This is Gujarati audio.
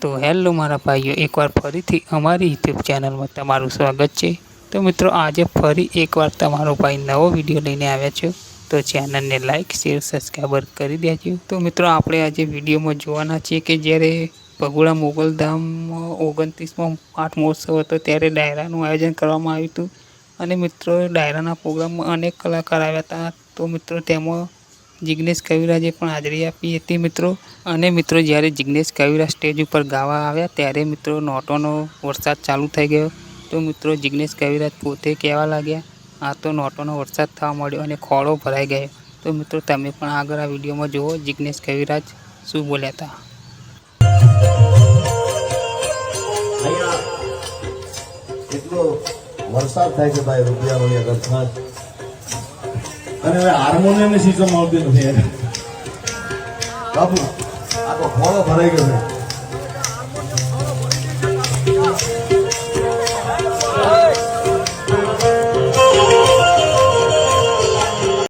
તો હેલો મારા ભાઈઓ, એકવાર ફરીથી અમારી યુટ્યુબ ચેનલમાં તમારું સ્વાગત છે. તો મિત્રો, આજે ફરી એકવાર તમારો ભાઈ નવો વીડિયો લઈને આવ્યા છો. તો ચેનલને લાઇક શેર, સબસ્ક્રાઈબર કરી દેજો. તો મિત્રો, આપણે આજે વિડીયોમાં જોવાના છીએ કે જ્યારે પગુડા મોગલધામમાં ઓગણત્રીસમાં પાઠ મહોત્સવ હતો, ત્યારે ડાયરાનું આયોજન કરવામાં આવ્યું હતું. અને મિત્રો, ડાયરાના પ્રોગ્રામમાં અનેક કલાકાર આવ્યા હતા. તો મિત્રો, તેમાં જિગ્નેશ કવિરાજે પણ હાજરી આપી હતી મિત્રો. અને મિત્રો, જ્યારે જિગ્નેશ કવિરાજ સ્ટેજ ઉપર ગાવા આવ્યા, ત્યારે મિત્રો નોટોનો વરસાદ ચાલુ થઈ ગયો. તો મિત્રો, જિગ્નેશ કવિરાજ પોતે કહેવા લાગ્યા આ તો નોટોનો વરસાદ થવા મળ્યો અને ખોળો ભરાઈ ગયો. તો મિત્રો, તમે પણ આગળ આ વિડીયોમાં જુઓ, જિગ્નેશ કવિરાજ શું બોલ્યા હતા. વરસાદ થાય છે ભાઈ રૂપિયા વળ્યા કરતા અને હવે હાર્મોનિયમની સિસ્ટમ આવતી નથી. બાપુ આખો ખોળો ભરાઈ ગયો